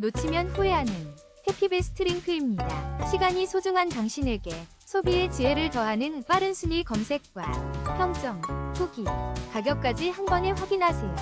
놓치면 후회하는 해피베스트 링크입니다. 시간이 소중한 당신에게 소비의 지혜를 더하는 빠른 순위 검색과 평점, 후기, 가격까지 한 번에 확인하세요.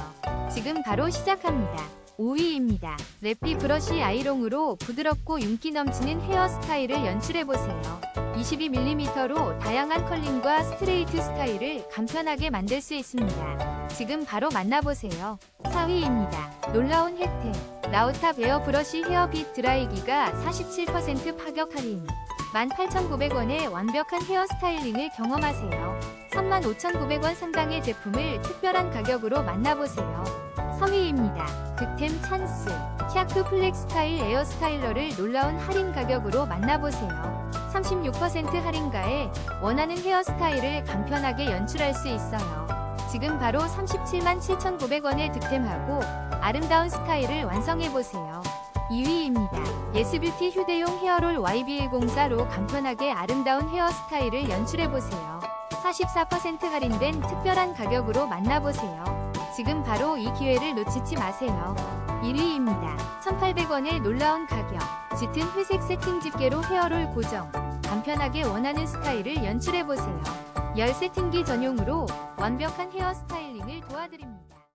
지금 바로 시작합니다. 5위입니다. 랩비 브러쉬 아이롱으로 부드럽고 윤기 넘치는 헤어스타일을 연출해보세요. 22mm로 다양한 컬링과 스트레이트 스타일을 간편하게 만들 수 있습니다. 지금 바로 만나보세요. 4위입니다. 놀라운 혜택. 라우탑 에어 브러쉬 헤어 빗 드라이기가 47% 파격 할인. 18,900원의 완벽한 헤어 스타일링을 경험하세요. 35,900원 상당의 제품을 특별한 가격으로 만나보세요. 3위입니다. 득템 찬스. 샤크 플렉 스타일 에어 스타일러를 놀라운 할인 가격으로 만나보세요. 36% 할인가에 원하는 헤어스타일을 간편하게 연출할 수 있어요. 지금 바로 37만 7,900원에 득템하고 아름다운 스타일을 완성해보세요. 2위입니다. 예스뷰티 휴대용 헤어롤 YB104로 간편하게 아름다운 헤어스타일을 연출해보세요. 44% 할인된 특별한 가격으로 만나보세요. 지금 바로 이 기회를 놓치지 마세요. 1위입니다. 1,800원의 놀라운 가격. 짙은 회색 세팅 집게로 헤어롤 고정. 간편하게 원하는 스타일을 연출해보세요. 열 세팅기 전용으로 완벽한 헤어 스타일링을 도와드립니다.